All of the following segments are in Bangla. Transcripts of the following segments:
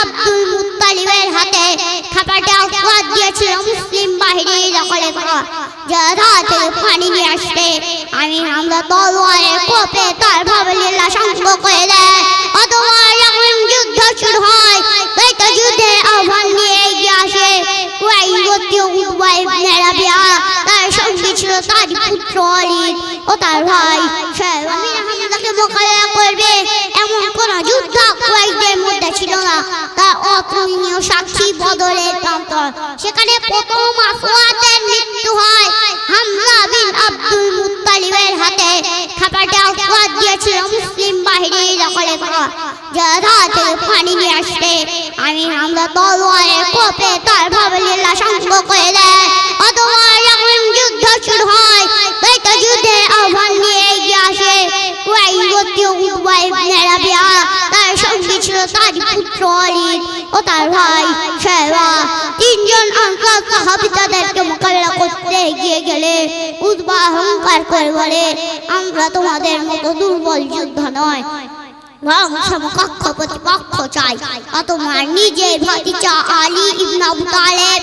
আব্দুল মুত্তালিবের হাতে খাবারটা অপবাদ দিয়েছিল মুসলিম বাহিনী দখলে করা। যারা পানি নিয়ে আসতে আমি হামলা তলোয়ারের কোপে তার ভাবলীলা সঙ্গ করে দেয়। অথবা যখন যুদ্ধ শুরু হয়, তাই তো যুদ্ধের আহ্বান নিয়ে এগিয়ে আসে। কুরাইশ গোত্রীয় উতবা ইবনে তার সঙ্গে ছিল তার পুত্র অলিদ ও তার ভাই। সাহেব আমির হামজাকে মোকাবেলা করবে। সাক্ষী বদলের প্রান্তর সেখানে প্রথম আফওয়াতের মৃত্যু হয় হামজা বিন আব্দুল মুত্তালিবের হাতে। খাবারটা অপবাদ দিয়েছিল মুসলিম বাহিনী দখলে করা। যারা থেকে পানি নিয়ে আসতে আমি হামলা তলোয়ারের কোপে তার ভাবলীলা সঙ্গ করে দেয়। অথবা যখন যুদ্ধ শুরু হয় তাই তো যুদ্ধের আহ্বান নিয়ে এগিয়ে আসে। কুরাইশ গোত্রীয় উতবা ইবনে রাবিয়া তার সঙ্গে ছিল তার পুত্র অলিদ ও তার ভাই শায়বা তিনজন আনসার সাহাবী তাদেরকে মোকাবেলা করতে এগিয়ে গেলে উতবা অহংকার করে বলে, আমরা তোমাদের মতো দুর্বল যোদ্ধা নয়। সমকক্ষ প্রতিপক্ষ চাই। তোমার নিজের ভাতিজা আলী ইবনে তালেব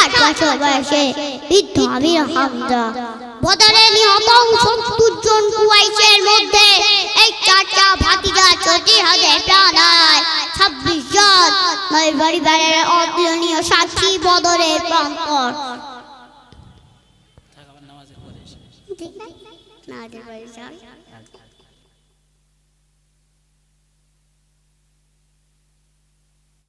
ষাট বছর বয়সে বৃদ্ধ আমির হামজা। বদলে নিহত সত্তর জন কুয়াইশের মধ্যে এই চারটা ভাতিজা চটি হাতে প্রাণ হারায় ছাব্বিশ জন নয় পরিবারের অতুলনীয় সাক্ষী বদলের প্রান্তর না?